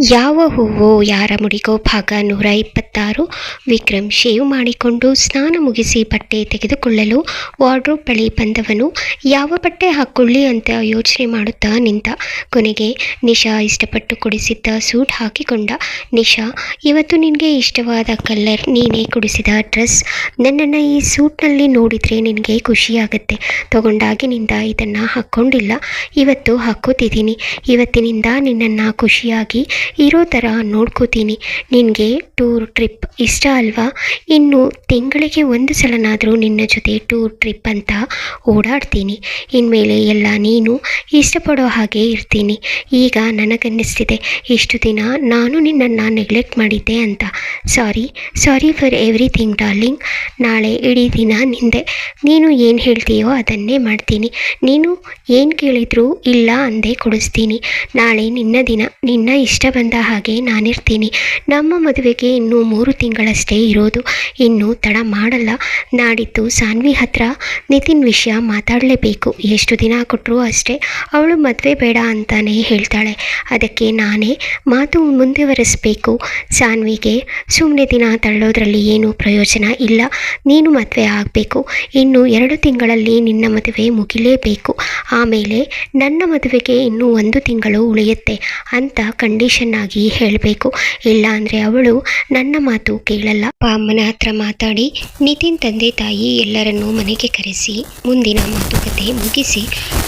ಯಾವ ಹೂವು ಯಾರ ಮುಡಿಗೋ ಭಾಗ ನೂರ ಇಪ್ಪತ್ತಾರು? ವಿಕ್ರಮ್ ಶೇವ್ ಮಾಡಿಕೊಂಡು ಸ್ನಾನ ಮುಗಿಸಿ ಬಟ್ಟೆ ತೆಗೆದುಕೊಳ್ಳಲು ವಾರ್ಡ್ರೋಬ್ ಬಳಿ ಬಂದವನು, ಯಾವ ಬಟ್ಟೆ ಹಾಕ್ಕೊಳ್ಳಿ ಅಂತ ಯೋಚನೆ ಮಾಡುತ್ತಾ ನಿಂತ. ಕೊನೆಗೆ ನಿಶಾ ಇಷ್ಟಪಟ್ಟು ಕೊಡಿಸಿದ್ದ ಸೂಟ್ ಹಾಕಿಕೊಂಡ. ನಿಶಾ, ಇವತ್ತು ನಿನಗೆ ಇಷ್ಟವಾದ ಕಲರ್ ನೀನೇ ಕೊಡಿಸಿದ ಡ್ರೆಸ್. ನನ್ನನ್ನು ಈ ಸೂಟ್ನಲ್ಲಿ ನೋಡಿದರೆ ನಿನಗೆ ಖುಷಿಯಾಗುತ್ತೆ. ತಗೊಂಡಾಗಿನಿಂದ ಇದನ್ನು ಹಾಕ್ಕೊಂಡಿಲ್ಲ ಇವತ್ತು ಹಾಕ್ಕೋತಿದ್ದೀನಿ ಇವತ್ತಿನಿಂದ ನಿನ್ನನ್ನು ಖುಷಿಯಾಗಿ ಇರೋ ಥರ ನೋಡ್ಕೋತೀನಿ. ನಿನಗೆ ಟೂರ್ ಟ್ರಿಪ್ ಇಷ್ಟ ಅಲ್ವಾ? ಇನ್ನು ತಿಂಗಳಿಗೆ ಒಂದು ಸಲನಾದರೂ ನಿನ್ನ ಜೊತೆ ಟೂರ್ ಟ್ರಿಪ್ ಅಂತ ಓಡಾಡ್ತೀನಿ. ಇನ್ಮೇಲೆ ಎಲ್ಲ ನೀನು ಇಷ್ಟಪಡೋ ಹಾಗೆ ಇರ್ತೀನಿ. ಈಗ ನನಗನ್ನಿಸ್ತಿದೆ, ಇಷ್ಟು ದಿನ ನಾನು ನಿನ್ನನ್ನು ನೆಗ್ಲೆಕ್ಟ್ ಮಾಡಿದ್ದೆ ಅಂತ. Sorry sorry for everything darling ನಾಳೆ ಇಡೀ ದಿನ ನಿಂದೆ. ನೀನು ಏನು ಹೇಳ್ತೀಯೋ ಅದನ್ನೇ ಮಾಡ್ತೀನಿ. ನೀನು ಏನು ಕೇಳಿದರೂ ಇಲ್ಲ ಅಂದೇ ಕೊಡಿಸ್ತೀನಿ. ನಾಳೆ ನಿನ್ನ ದಿನ, ನಿನ್ನ ಇಷ್ಟ ಬಂದ ಹಾಗೆ ನಾನಿರ್ತೀನಿ. ನಮ್ಮ ಮದುವೆಗೆ ಇನ್ನೂ ಮೂರು ತಿಂಗಳಷ್ಟೇ ಇರೋದು. ಇನ್ನೂ ತಡ ಮಾಡಲ್ಲ. ನಾಡಿದ್ದು ಸಾನ್ವಿ ಹತ್ರ ನಿತಿನ್ ವಿಷಯ ಮಾತಾಡಲೇಬೇಕು. ಎಷ್ಟು ದಿನ ಕೊಟ್ಟರೂ ಅಷ್ಟೇ ಅವಳು ಮದುವೆ ಬೇಡ ಅಂತಾನೆ ಹೇಳ್ತಾಳೆ. ಅದಕ್ಕೆ ನಾನೇ ಮಾತು ಮುಂದುವರಿಸಬೇಕು. ಸಾನ್ವಿಗೆ ಸುಮ್ಮನೆ ದಿನ ತಳ್ಳೋದ್ರಲ್ಲಿ ಏನೂ ಪ್ರಯೋಜನ ಇಲ್ಲ. ನೀನು ಮದುವೆ ಆಗಬೇಕು. ಇನ್ನು ಎರಡು ತಿಂಗಳಲ್ಲಿ ನಿನ್ನ ಮದುವೆ ಮುಗಿಲೇಬೇಕು. ಆಮೇಲೆ ನನ್ನ ಮದುವೆಗೆ ಇನ್ನೂ ಒಂದು ತಿಂಗಳು ಉಳಿಯುತ್ತೆ ಅಂತ ಕಂಡೀಷನ್ ಆಗಿ ಹೇಳಬೇಕು. ಇಲ್ಲ ಅಂದರೆ ಅವಳು ನನ್ನ ಮಾತು ಕೇಳಲ್ಲ. ಅಮ್ಮನ ಹತ್ರ ಮಾತಾಡಿ, ನಿತಿನ್ ತಂದೆ ತಾಯಿ ಎಲ್ಲರನ್ನೂ ಮನೆಗೆ ಕರೆಸಿ, ಮುಂದಿನ ಮಾತುಕತೆ ಮುಗಿಸಿ,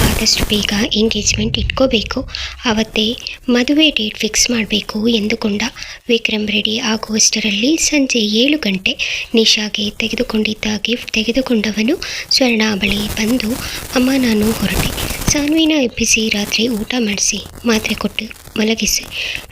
ಆದಷ್ಟು ಬೇಗ ಎಂಗೇಜ್ಮೆಂಟ್ ಇಟ್ಕೋಬೇಕು. ಅವತ್ತೇ ಮದುವೆ ಡೇಟ್ ಫಿಕ್ಸ್ ಮಾಡಬೇಕು ಎಂದುಕೊಂಡ ವಿಕ್ರಮ್ ರೆಡಿ ಆಗುವಷ್ಟರಲ್ಲಿ ಸಂಜೆ ಏಳು ಗಂಟೆ. ನಿಶಾಗೆ ತೆಗೆದುಕೊಂಡಿದ್ದ ಗಿಫ್ಟ್ ತೆಗೆದುಕೊಂಡವನು ಸ್ವರ್ಣ ಬಳಿ ಬಂದು, ಅಮ್ಮ, ನಾನು ಹೊರಟೆ. ಸಾನ್ವಿನ ಎಬ್ಬಿಸಿ ರಾತ್ರಿ ಊಟ ಮಾಡಿಸಿ, ಮಾತ್ರೆ ಕೊಟ್ಟು ಮಲಗಿಸಿ.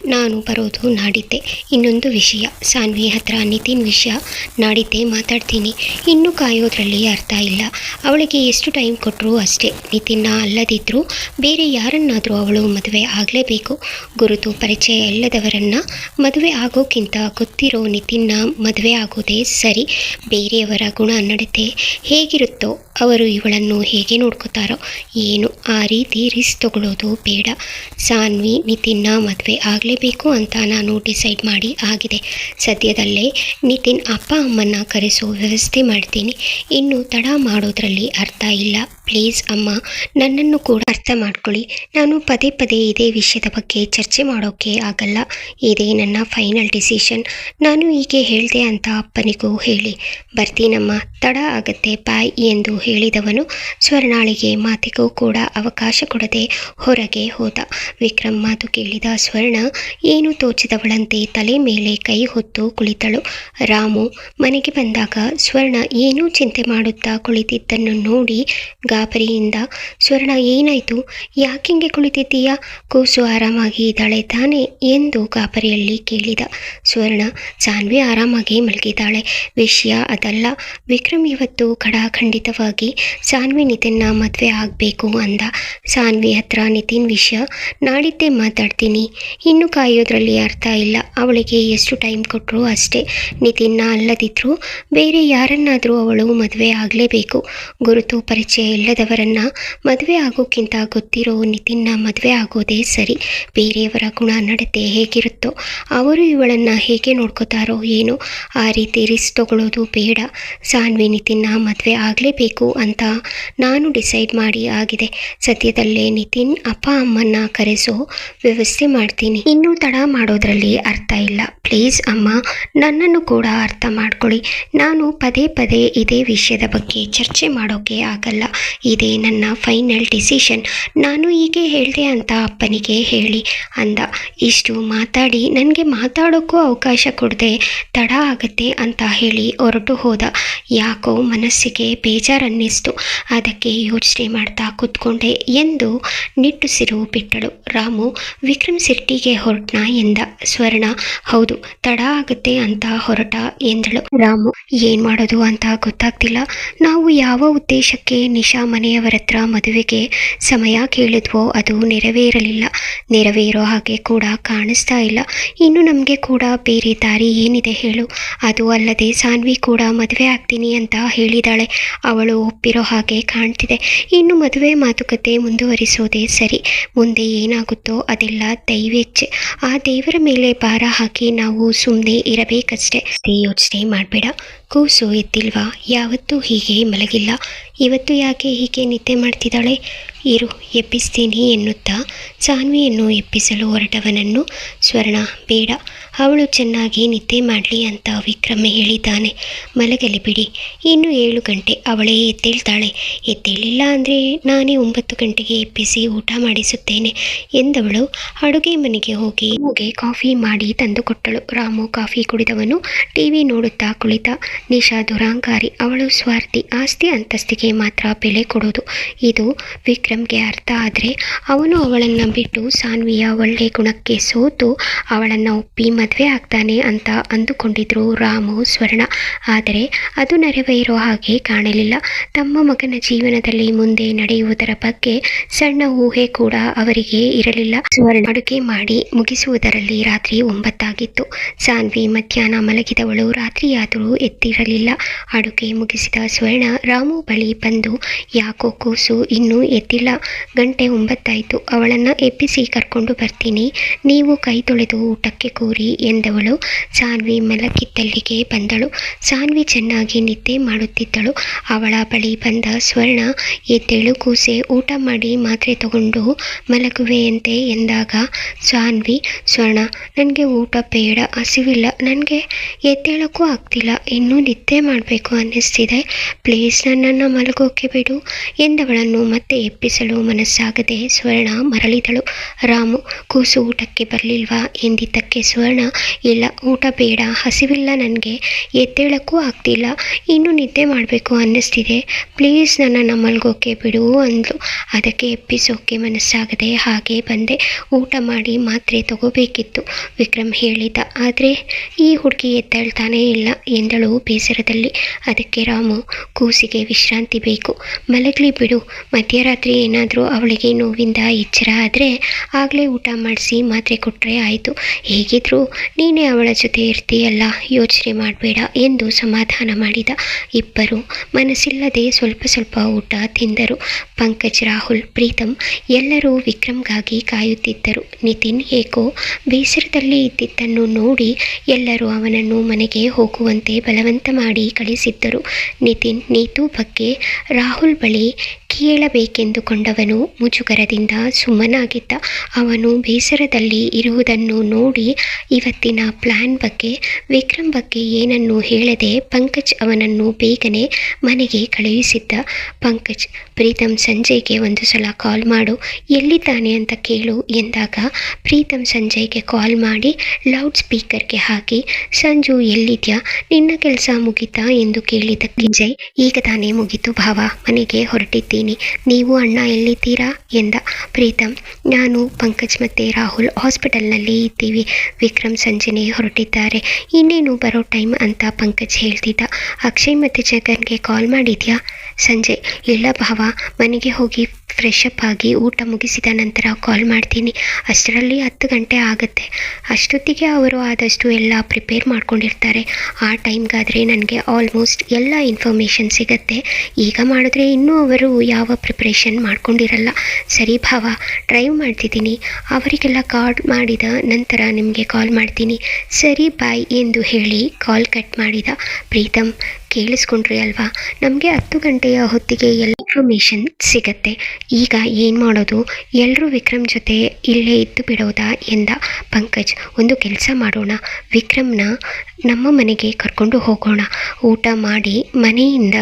ನಾನು ಬರೋದು ನಾಡಿದ್ದೆ. ಇನ್ನೊಂದು ವಿಷಯ. ಸಾನ್ವಿ ಹತ್ರ ನಿತಿನ್ ವಿಷಯ ನಾಡಿದ್ದೆ ಮಾತಾಡ್ತೀನಿ. ಇನ್ನೂ ಕಾಯೋದ್ರಲ್ಲಿ ಅರ್ಥ ಇಲ್ಲ. ಅವಳಿಗೆ ಎಷ್ಟು ಟೈಮ್ ಕೊಟ್ಟರು ಅಷ್ಟೇ. ನಿತಿನ್ನ ಅಲ್ಲದಿದ್ದರೂ ಬೇರೆ ಯಾರನ್ನಾದರೂ ಅವಳು ಮದುವೆ ಆಗಲೇಬೇಕು. ಗುರುತು ಪರಿಚಯ ಇಲ್ಲದವರನ್ನು ಮದುವೆ ಆಗೋಕ್ಕಿಂತ ಗೊತ್ತಿರೋ ನಿತಿನ್ನ ಮದುವೆ ಆಗೋದೇ ಸರಿ. ಬೇರೆಯವರ ಗುಣ ನಡತೆ ಹೇಗಿರುತ್ತೋ ಅವರು ಇವಳನ್ನು ಹೇಗೆ ನೋಡ್ಕೋತಾರೋ ಏನು ಆ ರೀತಿ ರಿಸ್ಕ್ ತಗೊಳ್ಳೋದು ಬೇಡ. ಸಾನ್ವಿ, ನಿತಿನ್ನ ಮದುವೆ ಆಗಲೇಬೇಕು ಅಂತ ನಾನು ಡಿಸೈಡ್ ಮಾಡಿ ಆಗಿದೆ. ಸದ್ಯದಲ್ಲೇ ನಿತಿನ್ ಅಪ್ಪ ಅಮ್ಮನ್ನ ಕರೆಸೋ ವ್ಯವಸ್ಥೆ ಮಾಡ್ತೀನಿ. ಇನ್ನು ತಡ ಮಾಡೋದ್ರಲ್ಲಿ ಅರ್ಥ ಇಲ್ಲ. ಪ್ಲೀಸ್ ಅಮ್ಮ, ನನ್ನನ್ನು ಕೂಡ ಅರ್ಥ ಮಾಡ್ಕೊಳ್ಳಿ ನಾನು ಪದೇ ಪದೇ ಇದೇ ವಿಷಯದ ಬಗ್ಗೆ ಚರ್ಚೆ ಮಾಡೋಕ್ಕೆ ಆಗಲ್ಲ. ಇದೇ ನನ್ನ ಫೈನಲ್ ಡಿಸಿಷನ್. ನಾನು ಹೀಗೆ ಹೇಳಿದೆ ಅಂತ ಅಪ್ಪನಿಗೂ ಹೇಳಿ. ಬರ್ತೀನಮ್ಮ, ತಡ ಆಗತ್ತೆ, ಬಾಯ್ ಎಂದು ಹೇಳಿದವನು ಸ್ವರ್ಣಾಳಿಗೆ ಮಾತಿಗೂ ಕೂಡ ಅವಕಾಶ ಕೊಡದೆ ಹೊರಗೆ ಹೋದ. ವಿಕ್ರಮ್ ಮಾತು ಕೇಳಿದ ಸ್ವರ್ಣ, ಏನು ತೋಚಿದವಳಂತೆ ತಲೆ ಮೇಲೆ ಕೈ ಹೊತ್ತು ಕುಳಿತಳು. ರಾಮು ಮನೆಗೆ ಬಂದಾಗ ಸ್ವರ್ಣ ಏನೂ ಚಿಂತೆ ಮಾಡುತ್ತಾ ಕುಳಿತಿದ್ದನ್ನು ನೋಡಿ ಗಾಬರಿಯಿಂದ ಸ್ವರ್ಣ ಏನಾಯಿತು? ಯಾಕಿಂಗೆ ಕುಳಿತಿದ್ದೀಯಾ? ಕೂಸು ಆರಾಮಾಗಿ ಇದ್ದಾಳೆ ತಾನೆ ಎಂದು ಗಾಬರಿಯಲ್ಲಿ ಕೇಳಿದ. ಸ್ವರ್ಣ ಸಾನ್ವಿ ಆರಾಮಾಗಿ ಮಲಗಿದ್ದಾಳೆ. ವಿಷಯ ಅದಲ್ಲ. ವಿಕ್ರಮ್ ಇವತ್ತು ಖಡಾಖಂಡಿತವಾಗಿ ಸಾನ್ವಿ ನಿತಿನ್ನ ಮದುವೆ ಆಗಬೇಕು ಅಂದ. ಸಾನ್ವಿ ಹತ್ರ ನಿತಿನ್ ವಿಷಯ ನಾಡಿದ್ದೇ ಮಾತಾಡ್ತೀನಿ. ಇನ್ನು ಕಾಯೋದ್ರಲ್ಲಿ ಅರ್ಥ ಇಲ್ಲ. ಅವಳಿಗೆ ಎಷ್ಟು ಟೈಮ್ ಕೊಟ್ಟರು ಅಷ್ಟೇ. ನಿತಿನ್ನ ಅಲ್ಲದಿದ್ದರೂ ಬೇರೆ ಯಾರನ್ನಾದರೂ ಅವಳು ಮದುವೆ ಆಗಲೇಬೇಕು. ಗುರುತು, ಪರಿಚಯ ಇಲ್ಲದವರನ್ನ ಮದುವೆ ಆಗೋಕ್ಕಿಂತ ಗೊತ್ತಿರೋ ನಿತಿನ್ನ ಮದುವೆ ಆಗೋದೇ ಸರಿ. ಬೇರೆಯವರ ಗುಣ ನಡತೆ ಹೇಗಿರುತ್ತೋ, ಅವರು ಇವಳನ್ನು ಹೇಗೆ ನೋಡ್ಕೋತಾರೋ ಏನೋ ಆ ರೀತಿ ರಿಸ್ಕ್ ತಗೊಳ್ಳೋದು ಬೇಡ. ಸಾನ್ವಿ, ನಿತಿನ್ನ ಮದುವೆ ಆಗಲೇಬೇಕು ಅಂತ ನಾನು ಡಿಸೈಡ್ ಮಾಡಿ ಆಗಿದೆ. ಸದ್ಯದಲ್ಲೇ ನಿತಿನ್ ಅಪ್ಪ, ಅಮ್ಮನ್ನ ಕರೆಸೋ ವ್ಯವಸ್ಥೆ ಮಾಡ್ತೀನಿ. ಇನ್ನೂ ತಡ ಮಾಡೋದ್ರಲ್ಲಿ ಅರ್ಥ ಇಲ್ಲ. ಪ್ಲೀಸ್ ಅಮ್ಮ, ನನ್ನನ್ನು ಕೂಡ ಅರ್ಥ ಮಾಡ್ಕೊಳ್ಳಿ. ನಾನು ಪದೇ ಪದೇ ಇದೇ ವಿಷಯದ ಬಗ್ಗೆ ಚರ್ಚೆ ಮಾಡೋಕ್ಕೆ ಆಗಲ್ಲ. ಇದೇ ನನ್ನ ಫೈನಲ್ ಡಿಸಿಷನ್ ನಾನು ಹೀಗೆ ಹೇಳಿದೆ ಅಂತ ಅಪ್ಪನಿಗೆ ಹೇಳಿ, ಅಂದ, ಇಷ್ಟು ಮಾತಾಡಿ, ನನಗೆ ಮಾತಾಡೋಕ್ಕೂ ಅವಕಾಶ ಕೊಡದೆ, ತಡ ಆಗುತ್ತೆ ಅಂತ ಹೇಳಿ ಹೊರಟು ಹೋದ. ಯಾಕೋ ಮನಸ್ಸಿಗೆ ಬೇಜಾರನ್ನಿಸ್ತು. ಅದಕ್ಕೆ ಯೋಚನೆ ಮಾಡ್ತಾ ಕೂತ್ಕೊಂಡೆ ಎಂದು ನಿಟ್ಟುಸಿರು ಬಿಟ್ಟಳು. ರಾಮು, ವಿಕ್ರಮ್ ಸಿಟ್ಟಿಗೆ ಹೊರಟ್ನ ಎಂದ. ಸ್ವರ್ಣ, ಹೌದು, ತಡ ಆಗುತ್ತೆ ಅಂತ ಹೊರಟ ಎಂದಳು. ರಾಮು, ಏನ್ ಮಾಡೋದು ಅಂತ ಗೊತ್ತಾಗ್ತಿಲ್ಲ. ನಾವು ಯಾವ ಉದ್ದೇಶಕ್ಕೆ ನಿಶಾ ಮನೆಯವರ ಹತ್ರ ಮದುವೆಗೆ ಸಮಯ ಕೇಳಿದ್ವೋ, ಅದು ನೆರವೇರಲಿಲ್ಲ. ನೆರವೇರೋ ಹಾಗೆ ಕೂಡ ಕಾಣಿಸ್ತಾ ಇಲ್ಲ. ಇನ್ನು ನಮಗೆ ಕೂಡ ಬೇರೆ ದಾರಿ ಏನಿದೆ ಹೇಳು. ಅದು ಅಲ್ಲದೆ ಸಾನ್ವಿ ಕೂಡ ಮದುವೆ ಆಗ್ತೀನಿ ಅಂತ ಹೇಳಿದಾಳೆ. ಅವಳು ಒಪ್ಪಿರೋ ಹಾಗೆ ಕಾಣ್ತಿದೆ. ಇನ್ನು ಮದುವೆ ಮಾತುಕತೆ ಮುಂದುವರಿಸೋದೇ ಸರಿ. ಮುಂದೆ ಏನಾಗುತ್ತೋ ಅದೆಲ್ಲ ದೈವೇಚ್ಛೆ ಆ ದೇವರ ಮೇಲೆ ಭಾರ ಹಾಕಿ ನಾವು ಸುಮ್ಮನೆ ಇರಬೇಕಷ್ಟೇ. ಯೋಚನೆ ಮಾಡಬೇಡ. ಕೂಸು ಎದ್ದಿಲ್ವಾ ಯಾವತ್ತೂ ಹೀಗೆ ಮಲಗಿಲ್ಲ. ಇವತ್ತು ಯಾಕೆ ಹೀಗೆ ನಿದ್ದೆ ಮಾಡ್ತಿದ್ದಾಳೆ? ಇರು ಎಪ್ಪಿಸ್ತೀನಿ ಎನ್ನುತ್ತಾ ಸಾನ್ವಿಯನ್ನು ಎಬ್ಬಿಸಲು ಹೊರಟವನನ್ನು ಸ್ವರ್ಣ, ಬೇಡ, ಅವಳು ಚೆನ್ನಾಗಿ ನಿದ್ದೆ ಮಾಡಲಿ ಅಂತ ವಿಕ್ರಮ ಹೇಳಿದ್ದಾನೆ. ಮಲಗಲಿ ಬಿಡಿ, ಇನ್ನು ಏಳು ಗಂಟೆ, ಅವಳೇ ಎದ್ದೇಳ್ತಾಳೆ. ಎದ್ದೇಳಿಲ್ಲ ಅಂದರೆ ನಾನೇ ಒಂಬತ್ತು ಗಂಟೆಗೆ ಎಬ್ಬಿಸಿ ಊಟ ಮಾಡಿಸುತ್ತೇನೆ ಎಂದವಳು ಅಡುಗೆ ಮನೆಗೆ ಹೋಗಿ ಹೋಗಿ ಕಾಫಿ ಮಾಡಿ ತಂದುಕೊಟ್ಟಳು ರಾಮು ಕಾಫಿ ಕುಡಿದವನು ಟಿವಿ ನೋಡುತ್ತಾ ಕುಳಿತ. ನಿಶಾ ದುರಾಂಕಾರಿ, ಅವಳು ಸ್ವಾರ್ಥಿ, ಆಸ್ತಿ ಅಂತಸ್ತಿಗೆ ಮಾತ್ರ ಬೆಲೆ ಕೊಡೋದು. ಇದು ವಿಕ್ರಮ್ಗೆ ಅರ್ಥ ಆದರೆ ಅವನು ಅವಳನ್ನು ಬಿಟ್ಟು ಸಾನ್ವಿಯ ಒಳ್ಳೆ ಗುಣಕ್ಕೆ ಸೋತು ಅವಳನ್ನು ಒಪ್ಪಿ ಮದುವೆ ಆಗ್ತಾನೆ ಅಂತ ಅಂದುಕೊಂಡಿದ್ರು ರಾಮು, ಸ್ವರ್ಣ. ಆದರೆ ಅದು ನೆರವೇರೋ ಹಾಗೆ ಕಾಣಲಿಲ್ಲ. ತಮ್ಮ ಮಗನ ಜೀವನದಲ್ಲಿ ಮುಂದೆ ನಡೆಯುವುದರ ಬಗ್ಗೆ ಸಣ್ಣ ಊಹೆ ಕೂಡ ಅವರಿಗೆ ಇರಲಿಲ್ಲ. ಸ್ವರ್ಣ ಅಡುಗೆ ಮಾಡಿ ಮುಗಿಸುವುದರಲ್ಲಿ ರಾತ್ರಿ ಒಂಬತ್ತಾಗಿತ್ತು. ಸಾನ್ವಿ ಮಧ್ಯಾಹ್ನ ಮಲಗಿದವಳು, ರಾತ್ರಿಯಾದರೂ ಎತ್ತಿರಲಿಲ್ಲ ಅಡುಗೆ ಮುಗಿಸಿದ ಸ್ವರ್ಣ ರಾಮು ಬಳಿ ಬಂದು, ಯಾಕೋ ಕೂಸು, ಇನ್ನೂ ಎದ್ದಿಲ್ಲ ಗಂಟೆ ಒಂಬತ್ತಾಯಿತು. ಅವಳನ್ನು ಎಬ್ಬಿಸಿ ಕರ್ಕೊಂಡು ಬರ್ತೀನಿ. ನೀವು ಕೈ ತೊಳೆದು ಊಟಕ್ಕೆ ಕೂರಿ ಎಂದವಳು. ಸಾನ್ವಿ ಮಲಗಿದ್ದಲ್ಲಿಗೆ ಬಂದಳು. ಸಾನ್ವಿ ಚೆನ್ನಾಗಿ ನಿದ್ದೆ ಮಾಡುತ್ತಿದ್ದಳು. ಅವಳ ಬಳಿ ಬಂದ ಸ್ವರ್ಣ, ಎದ್ದೇಳು, ಕೂಸೆ, ಊಟ ಮಾಡಿ ಮಾತ್ರೆ ತಗೊಂಡು ಮಲಗುವೆಯಂತೆ ಎಂದಾಗ, ಸಾನ್ವಿ, ಸ್ವರ್ಣ, ನನಗೆ ಊಟ ಬೇಡ, ಹಸಿವಿಲ್ಲ. ನನಗೆ ಎದ್ದೇಳಕ್ಕೂ ಆಗ್ತಿಲ್ಲ. ಇನ್ನೂ ನಿದ್ದೆ ಮಾಡಬೇಕು ಅನ್ನಿಸ್ತಿದೆ. ಪ್ಲೀಸ್ ನನ್ನನ್ನು ಮಲಗೋಕೆ ಬಿಡು ಎಂದವಳನ್ನು ಮತ್ತೆ ಎಬ್ಬಿಸಲು ಮನಸ್ಸಾಗದೆ ಸ್ವರ್ಣ ಮರಳಿದಳು. ರಾಮು, ಕೂಸು ಊಟಕ್ಕೆ ಬರಲಿಲ್ವಾ? ಎಂದಿದ್ದಕ್ಕೆ ಸ್ವರ್ಣ, ಇಲ್ಲ, ಊಟ ಬೇಡ, ಹಸಿವಿಲ್ಲ ನನಗೆ, ಎದ್ದೇಳಕ್ಕೂ ಆಗ್ತಿಲ್ಲ, ಇನ್ನು ನಿದ್ದೆ ಮಾಡಬೇಕು ಅನ್ನಿಸ್ತಿದೆ. ಪ್ಲೀಸ್ ನನ್ನನ್ನು ಮಲ್ಗೋಕೆ ಬಿಡು ಅಂದಳು ಅದಕ್ಕೆ ಎಪ್ಪಿಸೋಕೆ ಮನಸ್ಸಾಗದೆ ಹಾಗೆ ಬಂದೆ. ಊಟ ಮಾಡಿ ಮಾತ್ರೆ ತಗೋಬೇಕಿತ್ತು, ವಿಕ್ರಮ್ ಹೇಳಿದ. ಆದರೆ ಈ ಹುಡುಗಿ ಎದ್ದೇಳ್ತಾನೇ ಇಲ್ಲ ಎಂದಳು ಬೇಸರದಲ್ಲಿ. ಅದಕ್ಕೆ ರಾಮು, ಕೂಸಿಗೆ ವಿಶ್ರಾಂತಿ ಬೇಕು. ಮಲಗಲಿ ಬಿಡು, ಮಧ್ಯರಾತ್ರಿ ಏನಾದರೂ ಅವಳಿಗೆ ನೋವಿಂದ ಎಚ್ಚರ ಆದರೆ ಆಗಲೇ ಊಟ ಮಾಡಿಸಿ ಮಾತ್ರೆ ಕೊಟ್ಟರೆ ಆಯಿತು. ಹೇಗಿದ್ರೂ ನೀನೇ ಅವಳ ಜೊತೆ ಇರ್ತೀಯಲ್ಲ, ಯೋಚನೆ ಮಾಡಬೇಡ ಎಂದು ಸಮಾಧಾನ ಮಾಡಿದ ಇಬ್ಬರು. ಮನಸ್ಸಿಲ್ಲದೆ ಸ್ವಲ್ಪ ಸ್ವಲ್ಪ ಊಟ ತಿಂದರು. ಪಂಕಜ್, ರಾಹುಲ್ ಪ್ರೀತಮ್ ಎಲ್ಲರೂ ವಿಕ್ರಮ್ಗಾಗಿ ಕಾಯುತ್ತಿದ್ದರು. ನಿತಿನ್, ಏಕೋ ಬೇಸರದಲ್ಲಿ ಇದ್ದಿದ್ದನ್ನು ನೋಡಿ ಎಲ್ಲರೂ ಅವನನ್ನು ಮನೆಗೆ ಹೋಗುವಂತೆ ಬಲವಂತ ಮಾಡಿ ಕಳಿಸಿದ್ದರು. ನಿತಿನ್, ನೀತು ಬಗ್ಗೆ ರಾಹುಲ್ ಬಳಿ ಕೇಳಬೇಕೆಂದುಕೊಂಡವನು ಮುಜುಗರದಿಂದ ಸುಮ್ಮನಾಗಿದ್ದ. ಅವನು ಬೇಸರದಲ್ಲಿ ಇರುವುದನ್ನು ನೋಡಿ ಇವತ್ತಿನ ಪ್ಲಾನ್ ಬಗ್ಗೆ, ವಿಕ್ರಮ್ ಬಗ್ಗೆ ಏನನ್ನು ಹೇಳದೆ ಪಂಕಜ್ ಅವನನ್ನು ಬೇಗನೆ ಮನೆಗೆ ಕಳುಹಿಸಿದ್ದ. ಪಂಕಜ್, ಪ್ರೀತಮ್ ಸಂಜಯ್ಗೆ ಒಂದು ಸಲ ಕಾಲ್ ಮಾಡು, ಎಲ್ಲಿದ್ದಾನೆ ಅಂತ ಕೇಳು ಎಂದಾಗ ಪ್ರೀತಮ್ ಸಂಜಯ್ಗೆ ಕಾಲ್ ಮಾಡಿ ಲೌಡ್ ಸ್ಪೀಕರ್ಗೆ ಹಾಕಿ, ಸಂಜು ಎಲ್ಲಿದ್ಯಾ? ನಿನ್ನ ಕೆಲಸ ಮುಗಿತಾ? ಎಂದು ಕೇಳಿದ್ದಕ್ಕೆ ಜೈ ಈಗ ತಾನೇ ಮುಗಿತು ಭಾವ, ಮನೆಗೆ ಹೊರಟಿದ್ದೀನಿ ನೀವು ಅಣ್ಣ ಎಲ್ಲಿದ್ದೀರಾ? ಎಂದ. ಪ್ರೀತಮ್, ನಾನು ಪಂಕಜ್ ಮತ್ತು ರಾಹುಲ್ ಹಾಸ್ಪಿಟಲ್ನಲ್ಲಿ ಇದ್ದೀವಿ. ವಿಕ್ರಮ್ ಸಂಜೆನೇ ಹೊರಟಿದ್ದಾರೆ. ಇನ್ನೇನು ಬರೋ ಟೈಮ್ ಅಂತ ಪಂಕಜ್ ಹೇಳ್ತಿದ್ದ. ಅಕ್ಷಯ್ ಮತ್ತು ಜಗನ್ಗೆ ಕಾಲ್ ಮಾಡಿದ್ಯಾ? ಸಂಜೆ. ಇಲ್ಲ ಭಾವ, ಮನೆಗೆ ಹೋಗಿ ಫ್ರೆಶ್ ಅಪ್ ಆಗಿ ಊಟ ಮುಗಿಸಿದ ನಂತರ ಕಾಲ್ ಮಾಡ್ತೀನಿ. ಅಷ್ಟರಲ್ಲಿ ಹತ್ತು ಗಂಟೆ ಆಗುತ್ತೆ. ಅಷ್ಟೊತ್ತಿಗೆ ಅವರು ಆದಷ್ಟು ಎಲ್ಲ ಪ್ರಿಪೇರ್ ಮಾಡ್ಕೊಂಡಿರ್ತಾರೆ. ಆ ಟೈಮ್ಗಾದರೆ ನನಗೆ ಆಲ್ಮೋಸ್ಟ್ ಎಲ್ಲ ಇನ್ಫಾರ್ಮೇಷನ್ ಸಿಗುತ್ತೆ. ಈಗ ಮಾಡಿದ್ರೆ ಇನ್ನೂ ಅವರು ಯಾವ ಪ್ರಿಪ್ರೇಷನ್ ಮಾಡ್ಕೊಂಡಿರಲ್ಲ. ಸರಿ ಭಾವ ಡ್ರೈವ್ ಮಾಡ್ತಿದ್ದೀನಿ. ಅವರಿಗೆಲ್ಲ ಕಾಲ್ ಮಾಡಿದ ನಂತರ ನಿಮಗೆ ಕಾಲ್ ಮಾಡ್ತೀನಿ. ಸರಿ ಬಾಯ್ ಎಂದು ಹೇಳಿ ಕಾಲ್ ಕಟ್ ಮಾಡಿದ. ಪ್ರೀತಮ್, ಕೇಳಿಸ್ಕೊಂಡ್ರಿ ಅಲ್ವಾ? ನಮಗೆ ಹತ್ತು ಗಂಟೆಯ ಹೊತ್ತಿಗೆ ಎಲ್ಲ ಇನ್ಫಾರ್ಮೇಷನ್ ಸಿಗತ್ತೆ. ಈಗ ಏನು ಮಾಡೋದು? ಎಲ್ಲರೂ ವಿಕ್ರಮ್ ಜೊತೆ ಇಲ್ಲೇ ಇದ್ದು ಬಿಡೋದಾ ಎಂದ ಪಂಕಜ್. ಒಂದು ಕೆಲಸ ಮಾಡೋಣ. ವಿಕ್ರಮ್ನ ನಮ್ಮ ಮನೆಗೆ ಕರ್ಕೊಂಡು ಹೋಗೋಣ. ಊಟ ಮಾಡಿ ಮನೆಯಿಂದ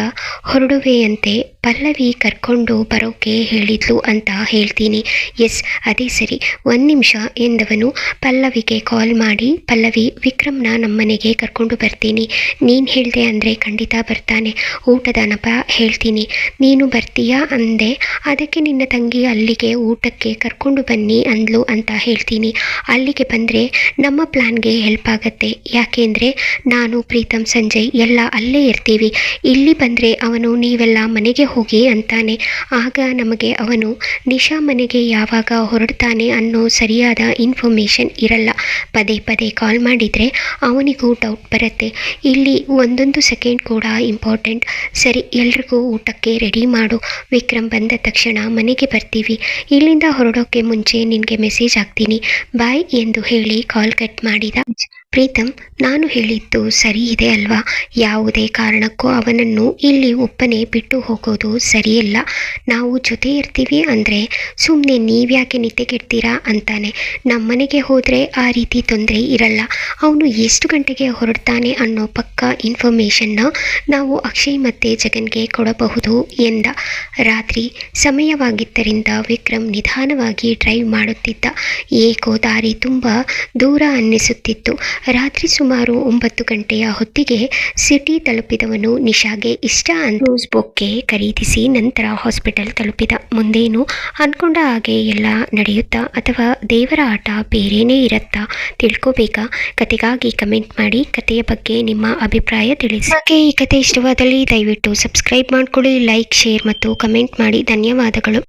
ಹೊರಡುವೆಯಂತೆ ಪಲ್ಲವಿ ಕರ್ಕೊಂಡು ಬರೋಕೆ ಹೇಳಿದ್ಲು ಅಂತ ಹೇಳ್ತೀನಿ. ಎಸ್, ಅದೇ ಸರಿ. ಒಂದು ನಿಮಿಷ ಎಂದವನು ಪಲ್ಲವಿಗೆ ಕಾಲ್ ಮಾಡಿ, ಪಲ್ಲವಿ, ವಿಕ್ರಮ್ನ ನಮ್ಮನೆಗೆ ಕರ್ಕೊಂಡು ಬರ್ತೀನಿ. ನೀನು ಹೇಳಿದೆ ಅಂದರೆ ಖಂಡಿತ ಬರ್ತಾನೆ. ಊಟದ ನಪ ಹೇಳ್ತೀನಿ. ನೀನು ಬರ್ತೀಯಾ? ಅಂದೆ. ಅದಕ್ಕೆ ನಿನ್ನ ತಂಗಿ ಅಲ್ಲಿಗೆ ಊಟಕ್ಕೆ ಕರ್ಕೊಂಡು ಬನ್ನಿ ಅಂದ್ಲು ಅಂತ ಹೇಳ್ತೀನಿ. ಅಲ್ಲಿಗೆ ಬಂದರೆ ನಮ್ಮ ಪ್ಲ್ಯಾನ್ಗೆ ಹೆಲ್ಪ್ ಆಗುತ್ತೆ. ಯಾಕೆಂದರೆ ನಾನು, ಪ್ರೀತಮ್, ಸಂಜಯ್ ಎಲ್ಲ ಅಲ್ಲೇ ಇರ್ತೀವಿ. ಇಲ್ಲಿ ಬಂದರೆ ಅವನು ನೀವೆಲ್ಲ ಮನೆಗೆ ಹೋಗಿ ಅಂತಾನೆ. ಆಗ ನಮಗೆ ಅವನು, ನಿಶಾ ಮನೆಗೆ ಯಾವಾಗ ಹೊರಡ್ತಾನೆ ಅನ್ನೋ ಸರಿಯಾದ ಇನ್ಫಾರ್ಮೇಷನ್ ಇರಲ್ಲ. ಪದೇ ಪದೇ ಕಾಲ್ ಮಾಡಿದರೆ ಅವನಿಗೂ ಡೌಟ್ ಬರುತ್ತೆ. ಇಲ್ಲಿ ಒಂದೊಂದು ಸೆಕೆಂಡ್ ಕೂಡ ಇಂಪಾರ್ಟೆಂಟ್ ಸರಿ, ಎಲ್ರಿಗೂ ಊಟಕ್ಕೆ ರೆಡಿ ಮಾಡು. ವಿಕ್ರಮ್ ಬಂದ ತಕ್ಷಣ ಮನೆಗೆ ಬರ್ತೀವಿ. ಇಲ್ಲಿಂದ ಹೊರಡೋಕ್ಕೆ ಮುಂಚೆ ನಿನಗೆ ಮೆಸೇಜ್ ಹಾಕ್ತೀನಿ. ಬಾಯ್ ಎಂದು ಹೇಳಿ ಕಾಲ್ ಕಟ್ ಮಾಡಿದ. ಪ್ರೀತಮ್ ನಾನು ಹೇಳಿದ್ದು ಸರಿ ಇದೆ ಅಲ್ವಾ? ಯಾವುದೇ ಕಾರಣಕ್ಕೂ ಅವನನ್ನು ಇಲ್ಲಿ ಒಪ್ಪನೆ ಬಿಟ್ಟು ಹೋಗೋದು ಸರಿಯಲ್ಲ. ನಾವು ಜೊತೆ ಇರ್ತೀವಿ ಅಂದರೆ ಸುಮ್ಮನೆ ನೀವ್ಯಾಕೆ ನಿದ್ದೆಗೆಡ್ತೀರಾ ಅಂತಾನೆ. ನಮ್ಮನೆಗೆ ಹೋದರೆ ಆ ರೀತಿ ತೊಂದರೆ ಇರಲ್ಲ. ಅವನು ಎಷ್ಟು ಗಂಟೆಗೆ ಹೊರಡ್ತಾನೆ ಅನ್ನೋ ಪಕ್ಕ ಇನ್ಫಾರ್ಮೇಷನ್ನ ನಾವು ಅಕ್ಷಯ್ ಮತ್ತು ಜಗನ್ಗೆ ಕೊಡಬಹುದು ಎಂದ. ರಾತ್ರಿ ಸಮಯವಾಗಿದ್ದರಿಂದ ವಿಕ್ರಮ್ ನಿಧಾನವಾಗಿ ಡ್ರೈವ್ ಮಾಡುತ್ತಿದ್ದ. ಏಕೋ ದಾರಿ ತುಂಬ ದೂರ ಅನ್ನಿಸುತ್ತಿತ್ತು. ರಾತ್ರಿ ಸುಮಾರು ಒಂಬತ್ತು ಗಂಟೆಯ ಹೊತ್ತಿಗೆ ಸಿಟಿ ತಲುಪಿದವನು ನಿಶಾಗೆ, ಇಷ್ಟ ಅಂತ ಬೊಕ್ಕೆ ಖರೀದಿಸಿ ನಂತರ ಹಾಸ್ಪಿಟಲ್ ತಲುಪಿದ. ಮುಂದೇನು ಅನ್ಕೊಂಡ ಹಾಗೆ ಎಲ್ಲ ನಡೆಯುತ್ತಾ ಅಥವಾ ದೇವರ ಆಟ ಬೇರೆಯೇ ಇರತ್ತಾ ತಿಳ್ಕೋಬೇಕಾ? ಕತೆಗಾಗಿ ಕಮೆಂಟ್ ಮಾಡಿ, ಕತೆಯ ಬಗ್ಗೆ ನಿಮ್ಮ ಅಭಿಪ್ರಾಯ ತಿಳಿಸಿ. ಹಾಗೆ ಈ ಕತೆ ಇಷ್ಟವಾದಲ್ಲಿ ದಯವಿಟ್ಟು ಸಬ್ಸ್ಕ್ರೈಬ್ ಮಾಡ್ಕೊಳ್ಳಿ, ಲೈಕ್, ಶೇರ್ ಮತ್ತು ಕಮೆಂಟ್ ಮಾಡಿ. ಧನ್ಯವಾದಗಳು.